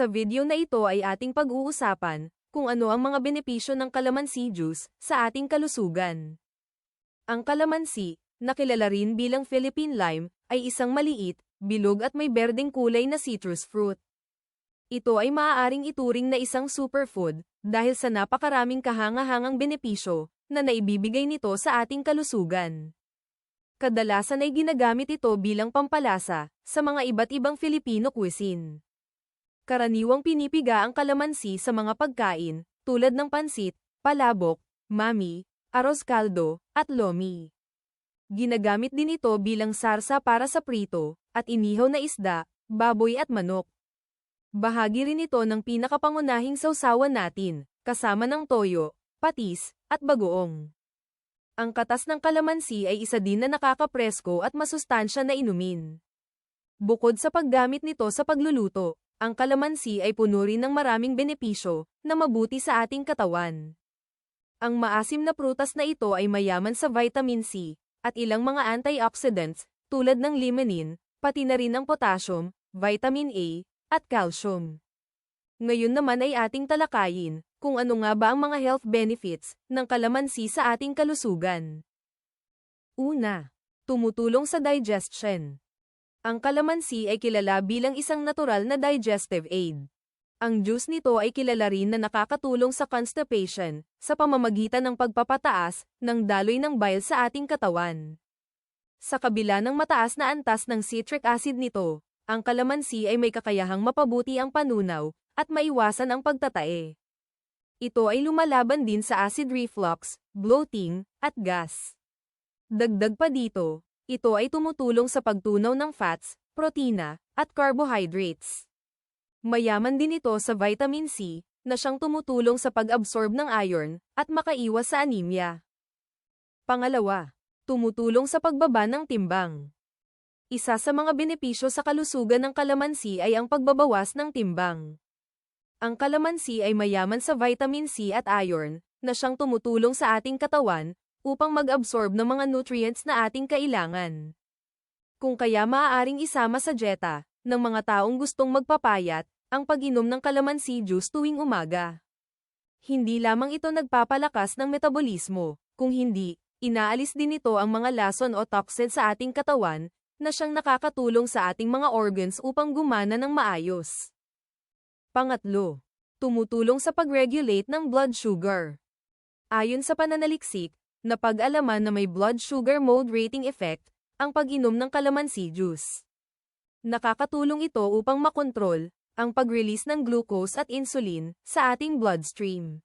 Sa video na ito ay ating pag-uusapan kung ano ang mga benepisyo ng calamansi juice sa ating kalusugan. Ang calamansi, na kilala rin bilang Philippine lime, ay isang maliit, bilog at may berdeng kulay na citrus fruit. Ito ay maaaring ituring na isang superfood dahil sa napakaraming kahangahangang benepisyo na naibibigay nito sa ating kalusugan. Kadalasan ay ginagamit ito bilang pampalasa sa mga iba't ibang Filipino cuisine. Karaniwang pinipiga ang kalamansi sa mga pagkain, tulad ng pansit, palabok, mami, arroz caldo, at lomi. Ginagamit din ito bilang sarsa para sa prito, at inihaw na isda, baboy at manok. Bahagi rin ito ng pinakapangunahing sausawan natin, kasama ng toyo, patis, at bagoong. Ang katas ng kalamansi ay isa din na nakakapresko at masustansya na inumin. Bukod sa paggamit nito sa pagluluto, ang kalamansi ay puno rin ng maraming benepisyo na mabuti sa ating katawan. Ang maasim na prutas na ito ay mayaman sa vitamin C at ilang mga antioxidants tulad ng limonene, pati na rin ng potassium, vitamin A, at calcium. Ngayon naman ay ating talakayin kung ano nga ba ang mga health benefits ng kalamansi sa ating kalusugan. Una, tumutulong sa digestion. Ang kalamansi ay kilala bilang isang natural na digestive aid. Ang juice nito ay kilala rin na nakakatulong sa constipation, sa pamamagitan ng pagpapataas ng daloy ng bile sa ating katawan. Sa kabila ng mataas na antas ng citric acid nito, ang kalamansi ay may kakayahang mapabuti ang panunaw at maiwasan ang pagtatae. Ito ay lumalaban din sa acid reflux, bloating, at gas. Dagdag pa dito, ito ay tumutulong sa pagtunaw ng fats, protina, at carbohydrates. Mayaman din ito sa vitamin C, na siyang tumutulong sa pag-absorb ng iron, at makaiwas sa anemia. Pangalawa, tumutulong sa pagbaba ng timbang. Isa sa mga benepisyo sa kalusugan ng kalamansi ay ang pagbabawas ng timbang. Ang kalamansi ay mayaman sa vitamin C at iron, na siyang tumutulong sa ating katawan, upang mag-absorb ng mga nutrients na ating kailangan. Kung kaya maaaring isama sa dieta ng mga taong gustong magpapayat ang pag-inom ng kalamansi juice tuwing umaga. Hindi lamang ito nagpapalakas ng metabolismo, kung hindi, inaalis din ito ang mga lason o toxin sa ating katawan na siyang nakakatulong sa ating mga organs upang gumana ng maayos. Pangatlo, tumutulong sa pag-regulate ng blood sugar. Ayon sa pananaliksik, Napag-alaman na may blood sugar mode rating effect, ang pag-inom ng kalamansi juice. Nakakatulong ito upang makontrol ang pag-release ng glucose at insulin sa ating bloodstream.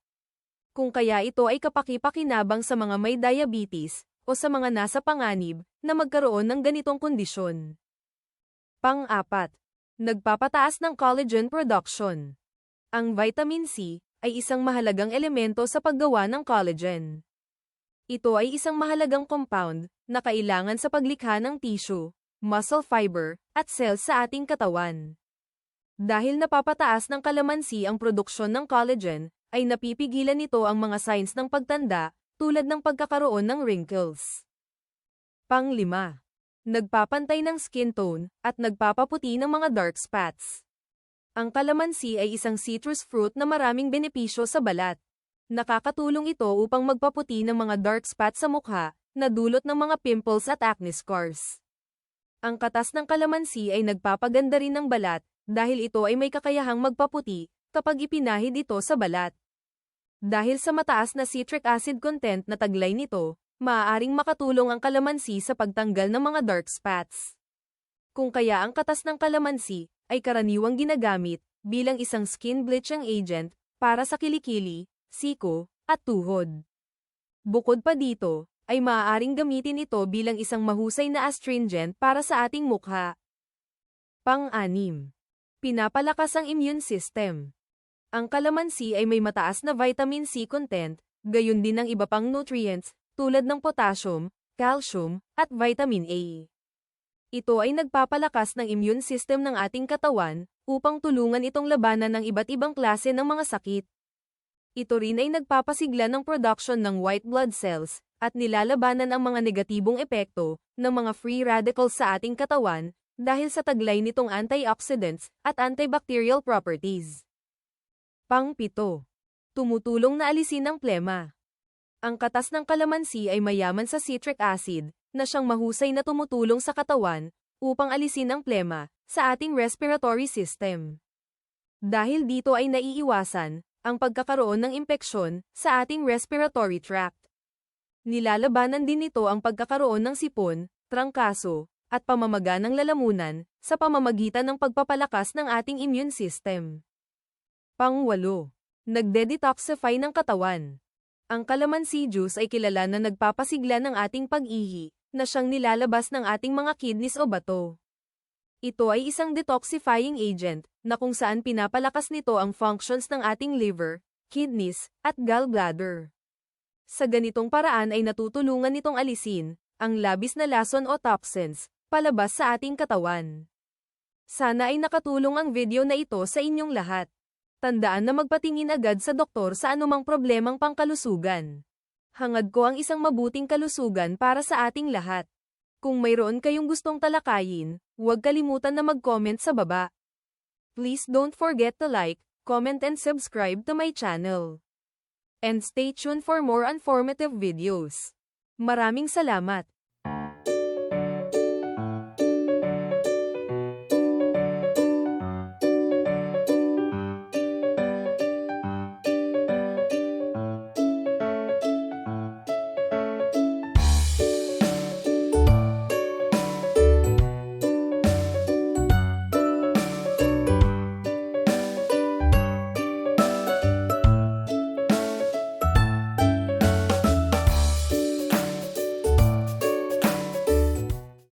Kung kaya ito ay kapakipakinabang sa mga may diabetes o sa mga nasa panganib na magkaroon ng ganitong kondisyon. Pang-apat, nagpapataas ng collagen production. Ang vitamin C ay isang mahalagang elemento sa paggawa ng collagen. Ito ay isang mahalagang compound na kailangan sa paglikha ng tissue, muscle fiber, at cells sa ating katawan. Dahil napapataas ng kalamansi ang produksyon ng collagen, ay napipigilan nito ang mga signs ng pagtanda, tulad ng pagkakaroon ng wrinkles. Pang-lima. Nagpapantay ng skin tone, at nagpapaputi ng mga dark spots. Ang kalamansi ay isang citrus fruit na maraming benepisyo sa balat. Nakakatulong ito upang magpaputi ng mga dark spots sa mukha, na dulot ng mga pimples at acne scars. Ang katas ng kalamansi ay nagpapaganda rin ng balat, dahil ito ay may kakayahang magpaputi, kapag ipinahid ito sa balat. Dahil sa mataas na citric acid content na taglay nito, maaaring makatulong ang kalamansi sa pagtanggal ng mga dark spots. Kung kaya ang katas ng kalamansi ay karaniwang ginagamit bilang isang skin bleaching agent para sa kilikili, siko, at tuhod. Bukod pa dito, ay maaaring gamitin ito bilang isang mahusay na astringent para sa ating mukha. Pang-anim. Pinapalakas ang immune system. Ang kalamansi ay may mataas na vitamin C content, gayon din ang iba pang nutrients, tulad ng potassium, calcium, at vitamin A. Ito ay nagpapalakas ng immune system ng ating katawan, upang tulungan itong labanan ng iba't ibang klase ng mga sakit. Ito rin ay nagpapasigla ng production ng white blood cells, at nilalabanan ang mga negatibong epekto ng mga free radicals sa ating katawan, dahil sa taglay nitong antioxidants at antibacterial properties. Pang-pito. Tumutulong na alisin ang plema. Ang katas ng kalamansi ay mayaman sa citric acid, na siyang mahusay na tumutulong sa katawan, upang alisin ang plema, sa ating respiratory system. Dahil dito ay naiiwasan, ang pagkakaroon ng impeksyon, sa ating respiratory tract. Nilalabanan din nito ang pagkakaroon ng sipon, trangkaso, at pamamaga ng lalamunan, sa pamamagitan ng pagpapalakas ng ating immune system. Pangwalo. Nagde-detoxify ng katawan. Ang calamansi juice ay kilala na nagpapasigla ng ating pag-ihi, na siyang nilalabas ng ating mga kidneys o bato. Ito ay isang detoxifying agent, na kung saan pinapalakas nito ang functions ng ating liver, kidneys, at gallbladder. Sa ganitong paraan ay natutulungan nitong alisin, ang labis na lason o toxins, palabas sa ating katawan. Sana ay nakatulong ang video na ito sa inyong lahat. Tandaan na magpatingin agad sa doktor sa anumang problemang pangkalusugan. Hangad ko ang isang mabuting kalusugan para sa ating lahat. Kung mayroon kayong gustong talakayin, huwag kalimutan na mag-comment sa baba. Please don't forget to like, comment and subscribe to my channel. And stay tuned for more informative videos. Maraming salamat!